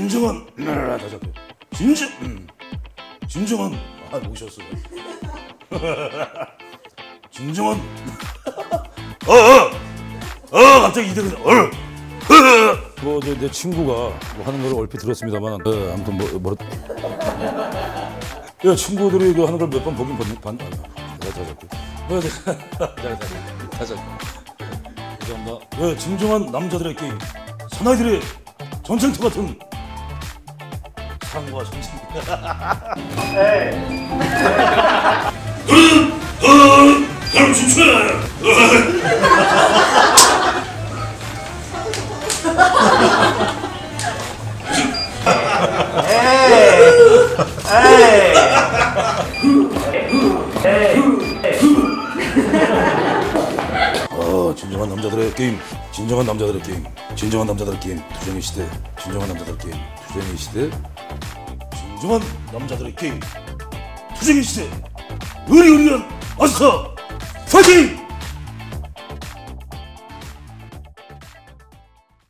진정한 아, 다시 할게요. 진정 음. 진정한 아 오셨어요. 진정한 어어 어, 어, 갑자기 이대로 어 뭐내 내 친구가 뭐 하는 걸 얼핏 들었습니다만 어, 아무튼 뭐 뭐. 야 친구들이 그 하는 걸 몇 번 보긴 봤 봤. 아, 다시 할게요. 뭐 다시 다시 다시 할게요. 감사합니다. 예, 진정한 남자들의 게임. 사나이들의 전쟁터 같은 전쟁. 그럼 춤춰. 어, 진정한 남자들의 게임, 진정한 남자들의 게임, 진정한 남자들의 게임, 투쟁의 시대, 진정한 남자들의 게임, 투쟁의 시대, 진정한 남자들의 게임, 투쟁의 시대, 의리의리한 아스카 파이팅!